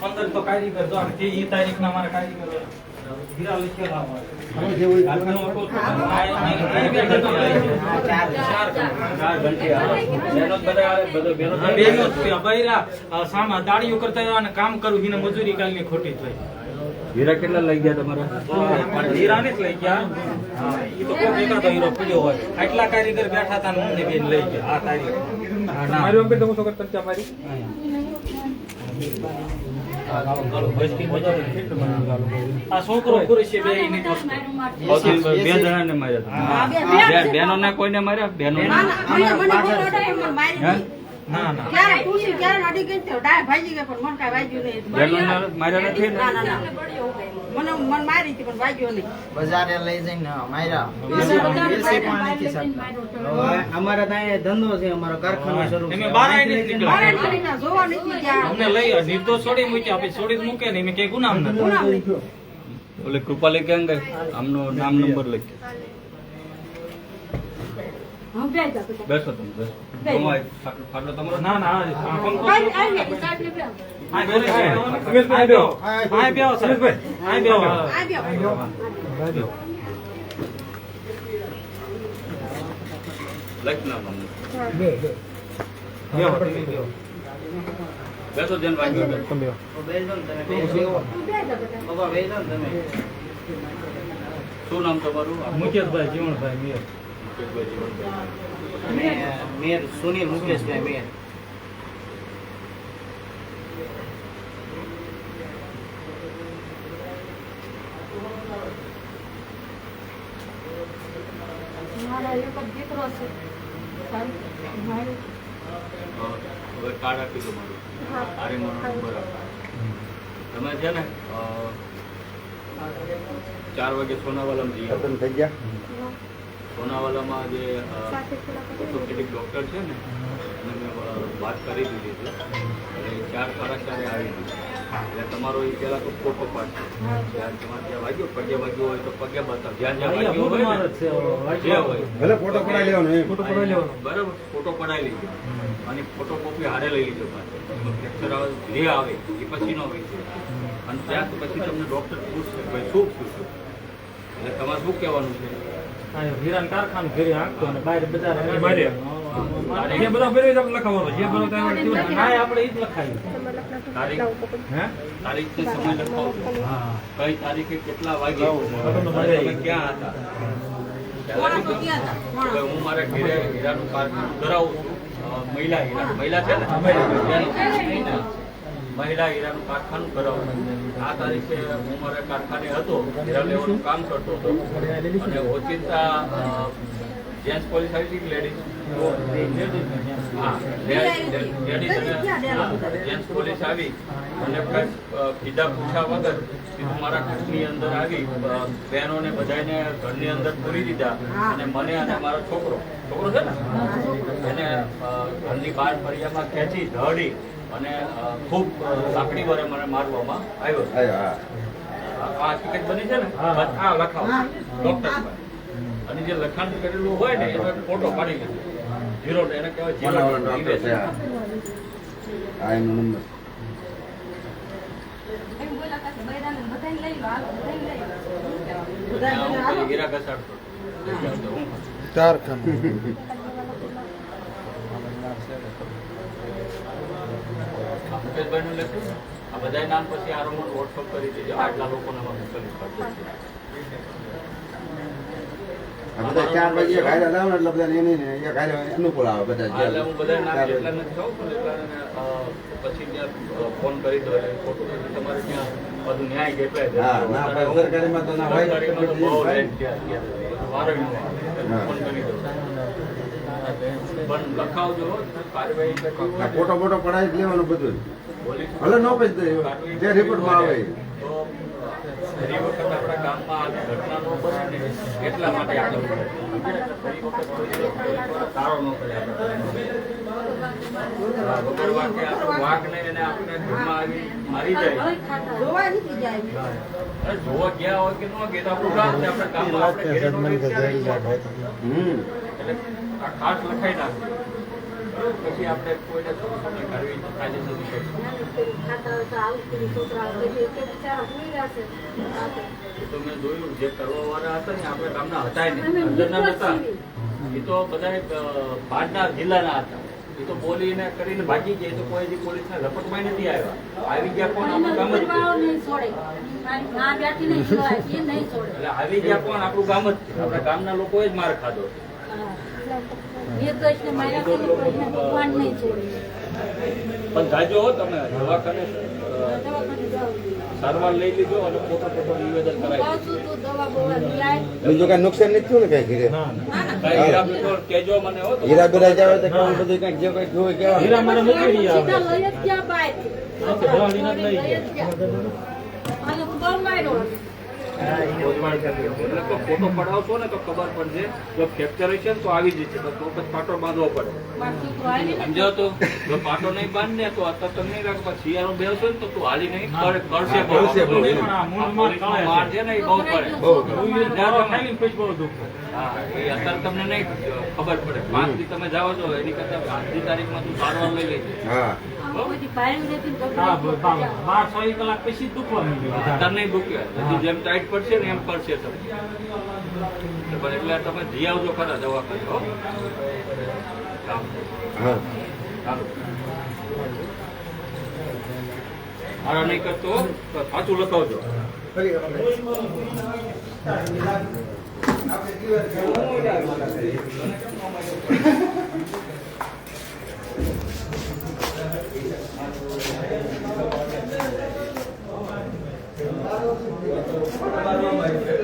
પંદર તો કારીગર જો તે તારીખ ના મારે કાયદી હીરા કામ કરવું એને મજૂરી કાલની ખોટી થઈ હીરા કેટલા લઈ ગયા તમારા? હીરા ને જ લઈ ગયા તો કોઈ એકાદો હીરો પડ્યો હોય આટલા કારીગર બેઠા હતા ને બેન લઈ ગયા આ તારીખ મારી અંબે તો હું. તો કરતા મારી આ છોકરો કુરેશી બે જણાને માર્યા વસ્તુ. બે કોઈને માર્યા માર્યા નથી ને? લઈ પણ હવે અમારે ત્યાં ધંધો છે અમારો કારખાનો શરૂ. અમને લઈ નિર્દોષ છોડી મૂકી છોડી મૂકે ને એમે કઈ ગુનામ નથી. ઓલે કૃપાલી ક્યાં ગઈ આમનો નામ નંબર લખી બેસો તમે બેસો તમારો? ના ના બેસો, તમે. બેસો. તમે. બેસો બાબા બેસો તમે. શું નામ તમારું? મુકેશભાઈ જીવણભાઈ મેયર. મુકેશભાઈ જીવનભાઈ. અને મેર સુનિલ મુકેશભાઈ મેર અ, હવે કાર્ડ આપી દો મારું આરે મારો નંબર આપો તમે છે ને અ, ચાર વાગે સોનાવાલામાં જઈએ સોનાવાલામાં જે ઓર્થોપેડિક ડૉક્ટર છે ને એને મેં વાત કરી દીધી છે. એટલે ચાર સાડા ચારે આવી ગઈ એટલે તમારો એ પહેલાં તો ફોટો પાડશે જ્યાં તમારે ત્યાં વાગ્યો. પગે વાગ્યો હોય તો પગે બતાવ જ્યાં જ્યાં વાગ્યો હોય જ છે, હોય. ભલે ફોટો પડાવી લેવાનો ફોટો પડાવી લેવાનો. બરાબર ફોટો પડાવી લીધો અને ફોટો કોપી હારે લઈ લીધો પાછો. ફ્રેક્ચર આવે જે આવે એ પછીનો હોય છે અને ત્યાં પછી તમને ડૉક્ટર પૂછશે ભાઈ શું થયું એટલે તમારે શું કહેવાનું છે? હીરાનું કારખાનું ઘરે હાંકતો અને બહાર બજાર જે બધા ફેરવી તો લખાવવાનો જે બધા ત્યાં આપણે ઈ જ લખાયું. તારીખ? હે? તારીખ ને સમય લખાવો? હા કઈ તારીખે કેટલા વાગે? લખાવો. અને તમે ક્યાં હતા? હું. મારા ઘરે હીરાનું કારખાનું કરાવું મહિલા હીરા મહિલા છે ને? મહિલા હીરાનું કારખાનું કરાવવાનું. આ તારીખે હું મારા કારખાને હતો, હીરા લેવાનું કામ કરતો હતો. અને ઓચિંતા જેન્ટ્સ પોલીસ આવી હતી લેડીઝ? લેડીઝ કીધા પૂછ્યા વગર સીધું મારા ઘરની અંદર આવી બહેનોને બધાને ઘરની અંદર પૂરી દીધા અને મને અને મારો છોકરો છોકરો એને ઘરની બહાર ફરિયામાં ખેંચી ધડી અને ખૂબ લાકડી વડે મને મારવામાં આવ્યો. આ હકીકત બની છે ને? આ લખાવ. ડોક્ટર અને જે લખાણ કરેલું હોય ને એનો ફોટો પાડી લીધો. ઝીરો એને કહેવાય ઝીરો. આ એનો નંબર. ત્યાં હું પેલી હીરા ઘસાડતો હું આ મુકેશભાઈનું લખ્યું ને, આ બધા નામ પછી આ વોટ્સઅપ કરી દેજો આટલા લોકોને અમે મોકલી કરજો બધા ચાર વાગે ખાયલા લાવો એટલે બધા એને ને ખાયલા અનુકૂળ આવે બધા એટલે હું બધા નામ જેટલા નથી કહું પણ એટલાને, પછી ત્યાં ફોન કરી દો એટલે ફોટો તમારે ત્યાં બધું ન્યાય હા, ના, સરકારીમાં તો ના હોય. ફોન કરી દો. ફોટો ફોટો પડાવી જ લેવાનું બધું. ભલે ન પછી જે રિપોર્ટમાં આવે એ. વખત આપણા ગામમાં આ ઘટના ન બને ને એટલા માટે આગળ. વખત સારો ન વગર વાંકે આપણો વાંક એને આપણે ઘરમાં આવી મારી જાય. જોવા નથી જાય. અરે જોવા ગયા હોય કે ન ગયા તો આપણું કામ છે આપણે આપણે ઘરે નો એટલે આ ખાસ લખાઈ નાખે પછી આપણે કોઈને સમય એ તો મેં જોયું જે કરવા વાળા હતા ને આપણે ગામના હતા નહીં. અંદરના નતા એ તો બધા બહારના જિલ્લાના હતા. એ તો બોલીને કરીને ભાગી ગયા. તો કોઈ પોલીસ પોલીસના લપટમાં નથી આવ્યા. આવી ગયા કોણ? આપણું ગામ જ એટલે આવી ગયા કોણ? આપણું ગામ જ આપણા ગામના લોકોએ જ માર ખાધો. ભગવાન નહીં પણ જાજો હો તમે દવાખાને સારવાર લઈ લીધો અને ખોટો ખોટો નિવેદન કરાય બીજું કઈ નુકસાન નથી થયું ને કઈ ઘીરે? કાંઈ હીરા પીઠો કહેજો મને હો તો. હીરા બીરા જાવ તો કેવું બધું કંઈક જે કઈ જોવે કેવા હીરા મારે મૂકી આપણે. લઈ જ ગયા બાય. એટલે તો ફોટો પડાવશો ને તો ખબર પડશે. જો ફ્રેક્ચર હશે ને તો આવી જશે તો તો પછી પાટો બાંધવો પડે. સમજો તો? જો પાટો નહીં બાંધ ને તો અત્યારે તમે નહીં રાખવા. શિયાળો બેસશો ને તો તું હાલી નહીં કરશે બહુ. કરશે બહુ. પણ આ પોલીસનો માર છે ને એ બહુ પડે. હા એ અત્યારે તમને નહીં ખબર પડે. પાંચથી તમે જાઓ છો એની કરતા આજની તારીખમાં તું સારવાર લઈ લેજે. બાર સો કલાક પછી દુખવા મળ્યું તમને દુખે હજી જેમ ટાઈટ પડશે ને એમ પડશે તમને એટલે તમે જઈ આવજો ખરા દવા હો. મારા નહીં કરતો તો લખાવજો.